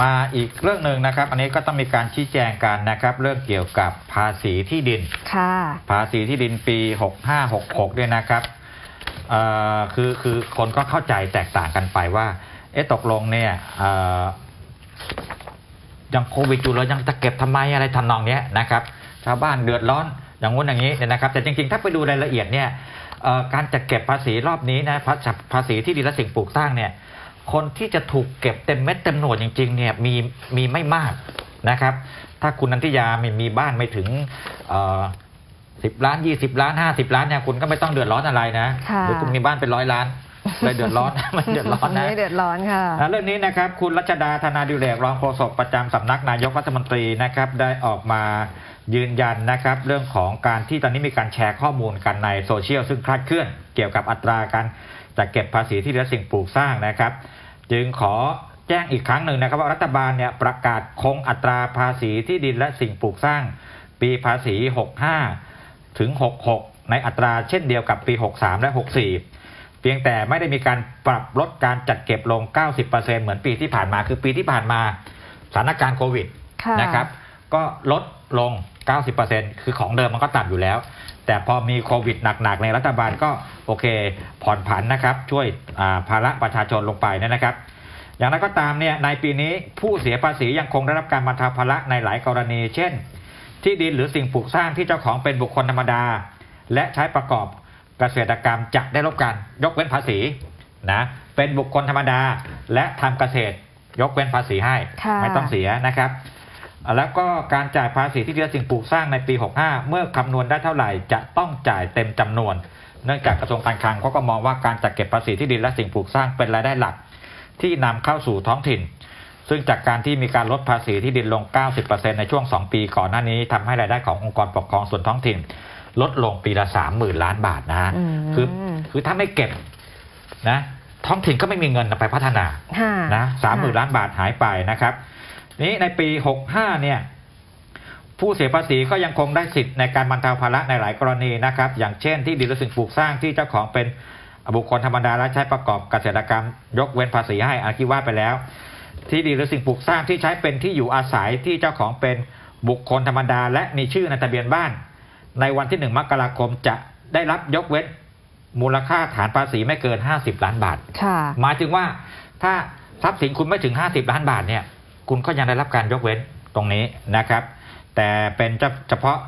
มาอีกเรื่องหนึ่งนะครับ อันนี้ก็ต้องมีการชี้แจงกันนะครับ เรื่องเกี่ยวกับภาษีที่ดิน ค่ะ ภาษีที่ดินปี 6566เนี่ยนะครับเอ่อคือคือคนก็เข้าใจแตกต่างกันไปว่า เอ๊ะตกลงเนี่ยเอ่อยังโควิดอยู่แล้วยังจะเก็บทำไมอะไรทำนองเนี้ยนะครับชาวบ้านเดือดร้อนอย่างงู้นอย่างนี้เนี่ยนะครับ แต่จริงๆ ถ้าไปดูรายละเอียดเนี่ยเอ่อการจัดเก็บภาษีรอบนี้นะภาภาษีที่ดินและสิ่งปลูกสร้างเนี่ย คนที่จะถูกเก็บเต็มเม็ดเต็มหน่วยจริงๆเนี่ยมีมีไม่มากนะครับ ถ้าคุณนันทิยาไม่มีบ้านไม่ถึงสิบล้านยี่สิบล้านห้าสิบล้านเนี่ยคุณก็ไม่ต้องเดือดร้อนอะไรนะค่ะหรือคุณมีบ้านเป็นร้อยล้านเลยเดือดร้อนไม่เดือดร้อนนะไม่เดือดร้อนค่ะอะเรื่องนี้นะครับ คุณรัชดาธนาดิเรกรองโฆษกประจำสำนักนายกรัฐมนตรีนะครับ ได้ออกมายืนยันนะครับ เรื่องของการที่ตอนนี้มีการแชร์ข้อมูลกันในโซเชียลซึ่งคลาดเคลื่อนเกี่ยวกับอัตราการ จัดเก็บภาษีที่ดินและสิ่งปลูกสร้างนะครับ จึงขอแจ้งอีกครั้งหนึ่งนะครับว่ารัฐบาลเนี่ยประกาศคงอัตราภาษีที่ดินและสิ่งปลูกสร้าง ปีภาษี 65 ถึง 66 ในอัตราเช่นเดียวกับปี 63 และ 64 เพียงแต่ไม่ได้มีการปรับลดการจัดเก็บลง 90%เหมือนปีที่ผ่านมา คือปีที่ผ่านมาสถานการณ์โควิดค่ะนะครับ ก็ลดลง 90%คือของเดิมมันก็ต่ำอยู่แล้ว แต่พอมีโควิดหนักๆในรัฐบาลก็โอเค ผ่อนผันนะครับ ช่วยอ่าภาระประชาชนลงไปเนยนะครับ อย่างไรก็ตามเนี่ยในปีนี้ผู้เสียภาษียังคงได้รับการบรรเทาภาระในหลายกรณี เช่น ที่ดินหรือสิ่งปลูกสร้างที่เจ้าของเป็นบุคคลธรรมดา และใช้ประกอบเกษตรกรรมจะได้รับการยกเว้นภาษีนะเป็นบุคคลธรรมดา และทำเกษตรยกเว้นภาษีให้ค่ะไม่ต้องเสียนะครับ แล้วก็การจ่ายภาษีที่ดินและสิ่งปลูกสร้างในปี 65 เมื่อคำนวณได้เท่าไหร่จะต้องจ่ายเต็มจำนวน เนื่องจากกระทรวงการคลังเขาก็มองว่าการจัดเก็บภาษีที่ดินและสิ่งปลูกสร้างเป็นรายได้หลัก ที่นำเข้าสู่ท้องถิ่น ซึ่งจากการที่มีการลดภาษีที่ดินลง 90%ในช่วง 2 ปีก่อนหน้านี้ทำให้รายได้ขององค์กรปกครองส่วนท้องถิ่น ลดลงปีละ 30,000 ล้านบาทนะฮะอืมคือคือถ้าไม่เก็บนะท้องถิ่นก็ไม่มีเงินไปพัฒนาค่ะนะสามหมื่นล้านบาทหายไปนะครับ นี้ในปี 65 เนี่ยผู้เสียภาษีก็ยังคงได้สิทธิ์ในการบรรเทาภาระในหลายกรณีนะครับ อย่างเช่นที่ดินและสิ่งปลูกสร้างที่เจ้าของเป็นบุคคลธรรมดาและใช้ประกอบเกษตรกรรม ยกเว้นภาษีให้อาคิว่าไปแล้ว ที่ดินหรือสิ่งปลูกสร้างที่ใช้เป็นที่อยู่อาศัยที่เจ้าของเป็นบุคคลธรรมดา และมีชื่อในทะเบียนบ้าน ในวันที่ 1 มกราคมจะได้รับยกเว้นมูลค่าฐานภาษีไม่เกิน 50 ล้านบาทค่ะหมายถึงว่าถ้าทรัพย์สินคุณไม่ถึง 50 ล้านบาทเนี่ย คุณก็ยังได้รับการยกเว้นตรงนี้นะครับ แต่เป็นเฉพาะ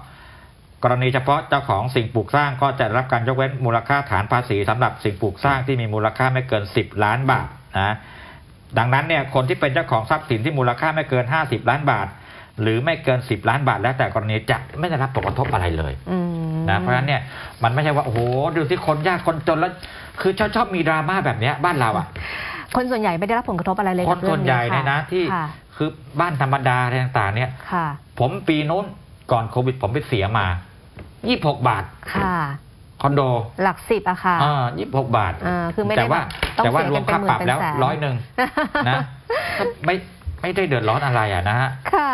กรณีเฉพาะเจ้าของสิ่งปลูกสร้างก็จะได้รับการยกเว้นมูลค่าฐานภาษีสำหรับสิ่งปลูกสร้างที่มีมูลค่าไม่เกิน 10 ล้านบาทนะดังนั้นเนี่ยคนที่เป็นเจ้าของทรัพย์สินที่มูลค่าไม่เกิน 50 ล้านบาท หรือไม่เกิน 10 ล้านบาท แล้วแต่กรณีจะไม่ได้รับผลกระทบอะไรเลยอืมนะเพราะฉะนั้นเนี่ยมันไม่ใช่ว่าโอ้โหดูที่คนยากคนจนแล้วคือชอบชอบมีดราม่าแบบเนี้ยบ้านเราอะคนส่วนใหญ่ไม่ได้รับผลกระทบอะไรเลยคกับนเรื่ส่อวนงใหญ่นี้เนี่ยนะที่ ค่ะคือบ้านธรรมดาอะไรต่างๆ เนี่ยค่ะ ผมปีนู้นก่อนโควิดผมไปเสียมา26บาทค่ะ คอนโด หลักสิบอะค่ะอ่า26บาทอ่าคือไม่ได้แต่ว่าแบบต้องแต่ว่าเสียรวกัมนเป็นค่าหมื่ปรับนเป็นแล้วแสนร้อยหนึ่งนะก็ไม่ไม่ได้เดือดร้อนอะไรอะนะฮะค่ะ